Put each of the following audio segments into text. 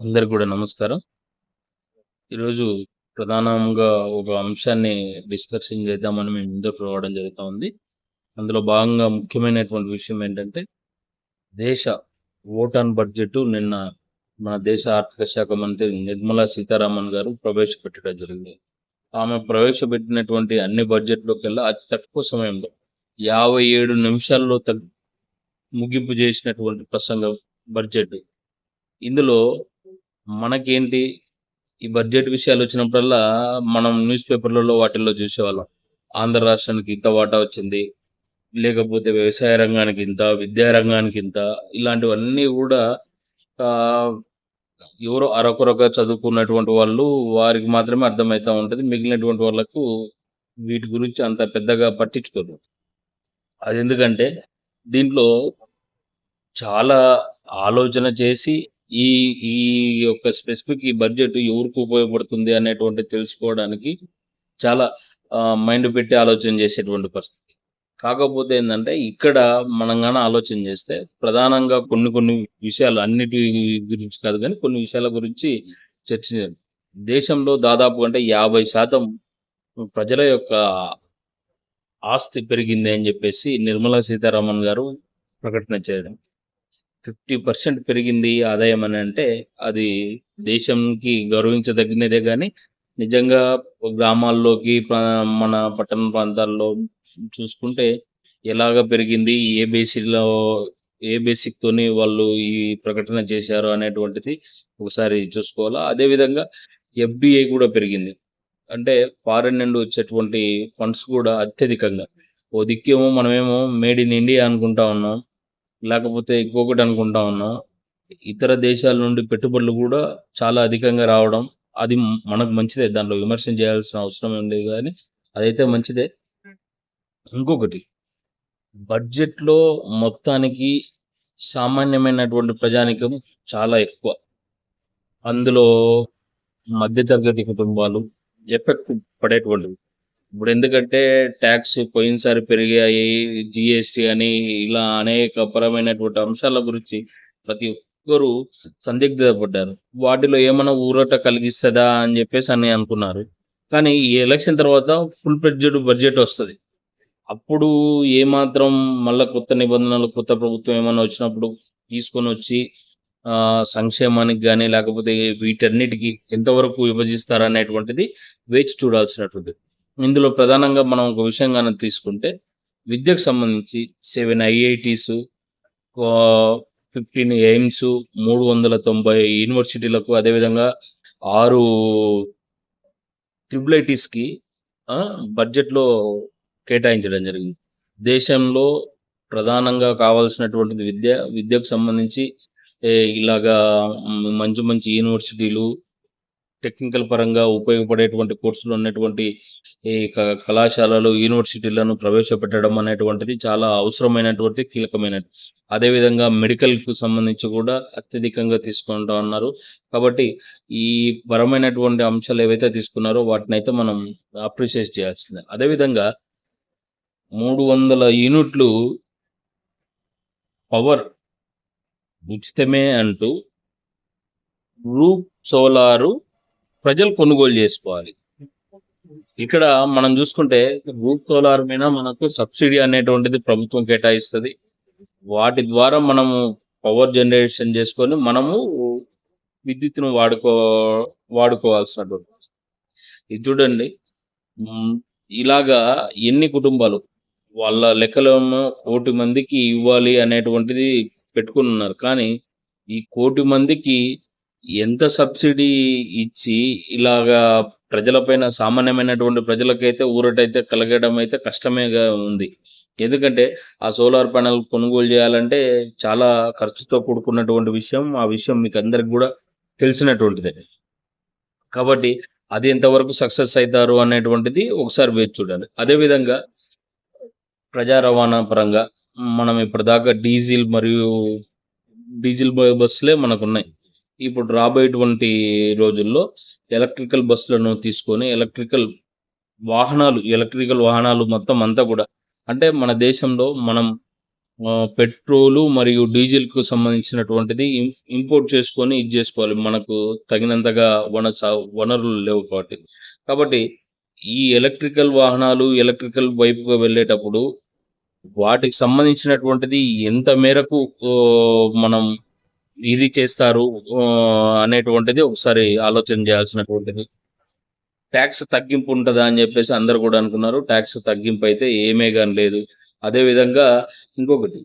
అందరికి కూడా నమస్కారం. ఈరోజు ప్రధానంగా ఒక అంశాన్ని డిస్కషన్ చేద్దామని మేము ముందుకు రావడం జరుగుతుంది అందులో భాగంగా ముఖ్యమైనటువంటి విషయం ఏంటంటే, దేశ ఓట్ బడ్జెట్ నిన్న మన దేశ ఆర్థిక శాఖ మంత్రి నిర్మలా సీతారామన్ గారు ప్రవేశపెట్టడం జరిగింది. ఆమె ప్రవేశపెట్టినటువంటి అన్ని బడ్జెట్‌లోకెల్లా అతి తక్కువ సమయంలో 57 నిమిషాల్లో తగ్గి ముగింపు చేసినటువంటి ప్రసంగం బడ్జెట్. ఇందులో మనకేంటి ఈ బడ్జెట్ విషయాలు వచ్చినప్పుడల్లా మనం న్యూస్ పేపర్‌లలో వాటిల్లో చూసేవాళ్ళం. ఆంధ్ర రాష్ట్రానికి ఇంత వాటా వచ్చింది. లేకపోతే వ్యవసాయ రంగానికి ఇంత, విద్యా రంగానికి ఇంత ఇలాంటివన్నీ కూడా ఎవరో అరకొరగా చదువుకున్నటువంటి వాళ్ళు వారికి మాత్రమే అర్థమవుతూ ఉంటుంది మిగిలినటువంటి వాళ్ళకు వీటి గురించి అంత పెద్దగా పట్టించుకోరు. అదెందుకంటే దీంట్లో చాలా ఆలోచన చేసి ఈ ఈ యొక్క స్పెసిఫిక్ ఈ బడ్జెట్ ఎవరికి ఉపయోగపడుతుంది అనేటువంటి తెలుసుకోవడానికి చాలా మైండ్ పెట్టి ఆలోచన చేసేటువంటి పరిస్థితి. కాకపోతే ఏంటంటే ఇక్కడ మనం కానీ ఆలోచన చేస్తే ప్రధానంగా కొన్ని కొన్ని విషయాలు అన్నిటి గురించి కాదు కానీ కొన్ని విషయాల గురించి చర్చించాలి. దేశంలో దాదాపు అంటే 50% ప్రజల యొక్క ఆస్తి పెరిగింది అని చెప్పేసి నిర్మలా సీతారామన్ గారు ప్రకటన చేయడం. 50% పెరిగింది ఆదాయం అని అంటే అది దేశంకి గౌరవించదగినదే గానీ నిజంగా గ్రామాల్లోకి మన పట్టణ ప్రాంతాల్లో చూసుకుంటే ఎలాగా పెరిగింది? ఏ బేసిస్‌లో ఏ బేసిక్‌తోని వాళ్ళు ఈ ప్రకటన చేశారు అనేటువంటిది ఒకసారి చూసుకోవాలా. అదే విధంగా ఎఫ్‌డిఐ కూడా పెరిగింది. అంటే ఫారెన్ నుండి వచ్చేటువంటి ఫండ్స్ కూడా అత్యధికంగా. ఓ దిక్కేమో మనమేమో మేడ్ ఇన్ ఇండియా అనుకుంటా ఉన్నాం. లేకపోతే ఇంకొకటి అనుకుంటా ఉన్నా ఇతర దేశాల నుండి పెట్టుబడులు కూడా చాలా అధికంగా రావడం అది మనకు మంచిదే. దాంట్లో విమర్శన చేయాల్సిన అవసరం ఏం లేదు గానీ అదైతే మంచిదే. ఇంకొకటి బడ్జెట్‌లో మొత్తానికి సామాన్యమైనటువంటి ప్రజానికం చాలా ఎక్కువ. అందులో మధ్య తరగతి కుటుంబాలు ఎఫెక్ట్ పడేటువంటివి. ఇప్పుడు ఎందుకంటే ట్యాక్స్ పోయినసారి పెరిగాయి. జిఎస్టి అని ఇలా అనేక పరమైనటువంటి అంశాల గురించి ప్రతి ఒక్కరు సందిగ్ధత పడ్డారు. వాటిలో ఏమైనా ఊరట కలిగిస్తుందా అని చెప్పేసి అని అనుకున్నారు. కానీ ఈ ఎలక్షన్ తర్వాత ఫుల్ ఫ్లెడ్జెడ్ బడ్జెట్ వస్తుంది అప్పుడు ఏమాత్రం మళ్ళీ కొత్త నిబంధనలు, కొత్త ప్రభుత్వం ఏమైనా వచ్చినప్పుడు తీసుకొని వచ్చి సంక్షేమానికి కానీ లేకపోతే వీటన్నిటికీ ఎంతవరకు విభజిస్తారనేటువంటిది వేచి చూడాల్సినటువంటిది. ఇందులో ప్రధానంగా మనం ఒక విషయం తీసుకుంటే విద్యకు సంబంధించి 7 ఐఐటీస్ ఆహ్, 15 ఎయిమ్స్ 390 యూనివర్సిటీలకు అదేవిధంగా ఆరు ట్రిబులైటీస్కి బడ్జెట్‌లో కేటాయించడం జరిగింది. దేశంలో ప్రధానంగా కావాల్సినటువంటిది విద్య. విద్యకు సంబంధించి ఇలాగా మంచి మంచి యూనివర్సిటీలు టెక్నికల్ పరంగా ఉపయోగపడేటువంటి కోర్సులు ఉన్నటువంటి ఈ క కళాశాలలు, యూనివర్సిటీలను ప్రవేశపెట్టడం అనేటువంటిది చాలా అవసరమైనటువంటి కీలకమైనది. అదేవిధంగా మెడికల్‌కు సంబంధించి కూడా అత్యధికంగా తీసుకుంటా ఉన్నారు. కాబట్టి ఈ పరమైనటువంటి అంశాలు ఏవైతే తీసుకున్నారో వాటిని అయితే మనం అప్రిషియేట్ చేయాల్సిందే. అదేవిధంగా 300 యూనిట్లు పవర్ ఉచితమే అంటూ రూప్ సోలారు ప్రజలు కొనుగోలు చేసుకోవాలి. ఇక్కడ మనం చూసుకుంటే రూప్ సోలార్ మీద మనకు సబ్సిడీ అనేటువంటిది ప్రభుత్వం కేటాయిస్తుంది వాటి ద్వారా మనము పవర్ జనరేషన్ చేసుకొని మనము విద్యుత్ను వాడుకో వాడుకోవాల్సినటువంటి ఇది చూడండి. ఇలాగా ఎన్ని కుటుంబాలు వాళ్ళ లెక్కలేమో కోటి మందికి ఇవ్వాలి అనేటువంటిది పెట్టుకొనున్నారు. కానీ ఈ కోటి మందికి ఎంత సబ్సిడీ ఇచ్చి ఇలాగా ప్రజలపైన సామాన్యమైనటువంటి ప్రజలకైతే ఊరటైతే కలగడం అయితే కష్టమేగా ఉంది. ఎందుకంటే ఆ సోలార్ ప్యానెల్ కొనుగోలు చేయాలంటే చాలా ఖర్చుతో కూడుకున్నటువంటి విషయం. ఆ విషయం మీకు అందరికి కూడా తెలిసినటువంటిదే. కాబట్టి అది ఎంతవరకు సక్సెస్ అవుతారు అనేటువంటిది ఒకసారి వేచి చూడాలి. అదేవిధంగా ప్రజా రవాణా పరంగా మనం ఇప్పటిదాకా డీజిల్ మరియు డీజిల్ బస్సులే మనకున్నాయి. ఇప్పుడు రాబోయేటువంటి రోజుల్లో ఎలక్ట్రికల్ బస్సులను తీసుకొని ఎలక్ట్రికల్ వాహనాలు, ఎలక్ట్రికల్ వాహనాలు మొత్తం అంతా కూడా అంటే మన దేశంలో మనం పెట్రోలు మరియు డీజిల్‌కు సంబంధించినటువంటిది ఇంపోర్ట్ చేసుకొని ఇది చేసుకోవాలి మనకు తగినంతగా వన వనరులు లేవు కాబట్టి. కాబట్టి ఈ ఎలక్ట్రికల్ వాహనాలు ఎలక్ట్రికల్ వైపుగా వెళ్ళేటప్పుడు వాటికి సంబంధించినటువంటిది ఎంత మేరకు మనం ఇది చేస్తారు అనేటువంటిది ఒకసారి ఆలోచన చేయాల్సినటువంటిది. టాక్స్ తగ్గింపు ఉంటుందా అని చెప్పేసి అందరు కూడా అనుకున్నారు. టాక్స్ తగ్గింపయితే ఏమే కానీ లేదు. అదే విధంగా ఇంకొకటి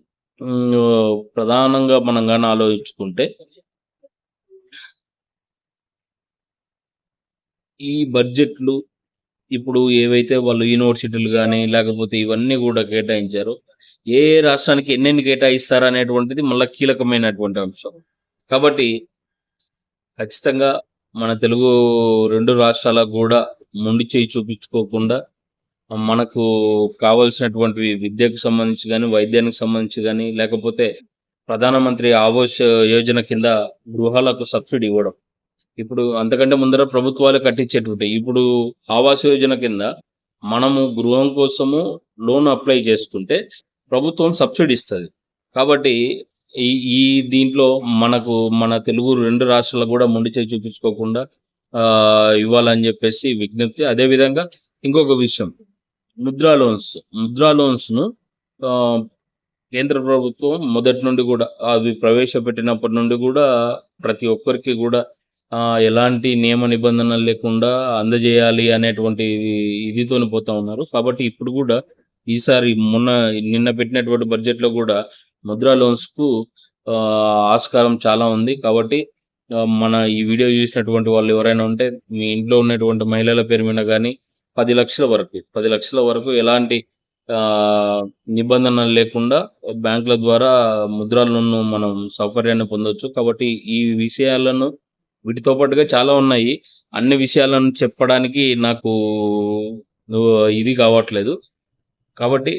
ప్రధానంగా మనం కానీ ఆలోచించుకుంటే ఈ బడ్జెట్‌లు ఇప్పుడు ఏవైతే వాళ్ళు యూనివర్సిటీలు కానీ లేకపోతే ఇవన్నీ కూడా కేటాయించారో, ఏ రాష్ట్రానికి ఎన్నెన్ని కేటాయిస్తారనేటువంటిది మళ్ళీ కీలకమైనటువంటి అంశం. కాబట్టి ఖచ్చితంగా మన తెలుగు రెండు రాష్ట్రాలకు కూడా ముండి చేయి చూపించుకోకుండా, మనకు కావాల్సినటువంటి విద్యకు సంబంధించి కానీ వైద్యానికి సంబంధించి కానీ లేకపోతే ప్రధానమంత్రి ఆవాస్ యోజన కింద గృహాలకు సబ్సిడీ ఇవ్వడం. ఇప్పుడు అంతకంటే ముందర ప్రభుత్వాలు కట్టించేటువంటి ఇప్పుడు ఆవాస్ యోజన కింద మనము గృహం కోసము లోన్ అప్లై చేసుకుంటే ప్రభుత్వం సబ్సిడీ ఇస్తుంది కాబట్టి ఈ ఈ దీంట్లో మనకు మన తెలుగు రెండు రాష్ట్రాలకు కూడా ముండి చేయి చూపించుకోకుండా ఇవ్వాలని చెప్పేసి విజ్ఞప్తి. అదే విధంగా ఇంకొక విషయం ముద్రా లోన్స్. ముద్రా లోన్స్‌ను కేంద్ర ప్రభుత్వం మొదటి నుండి కూడా అవి ప్రవేశపెట్టినప్పటి నుండి కూడా ప్రతి ఒక్కరికి కూడా ఎలాంటి నియమ నిబంధనలు లేకుండా అందజేయాలి అనేటువంటి ఇదితోని పోతా ఉన్నారు. కాబట్టి ఇప్పుడు కూడా ఈసారి మొన్న నిన్న పెట్టినటువంటి బడ్జెట్‌లో కూడా ముద్రా లోన్స్‌కు ఆస్కారం చాలా ఉంది. కాబట్టి మన ఈ వీడియో చూసినటువంటి వాళ్ళు ఎవరైనా ఉంటే మీ ఇంట్లో ఉన్నటువంటి మహిళల పేరు మీద కానీ పది లక్షల వరకు, పది లక్షల వరకు ఎలాంటి నిబంధనలు లేకుండా బ్యాంకుల ద్వారా ముద్రా లోన్ మనం సౌకర్యాన్ని పొందొచ్చు. కాబట్టి ఈ విషయాలను వీటితో పాటుగా చాలా ఉన్నాయి. అన్ని విషయాలను చెప్పడానికి నాకు ఇది కావట్లేదు. కాబట్టి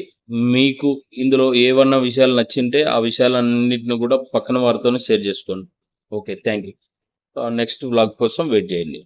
మీకు ఇందులో ఏవన్నా విషయాలు నచ్చింటే ఆ విషయాలన్నిటిని కూడా పక్కన వారితో షేర్ చేసుకోండి okay. Thank you. Next vlog కోసం వెయిట్ చేయండి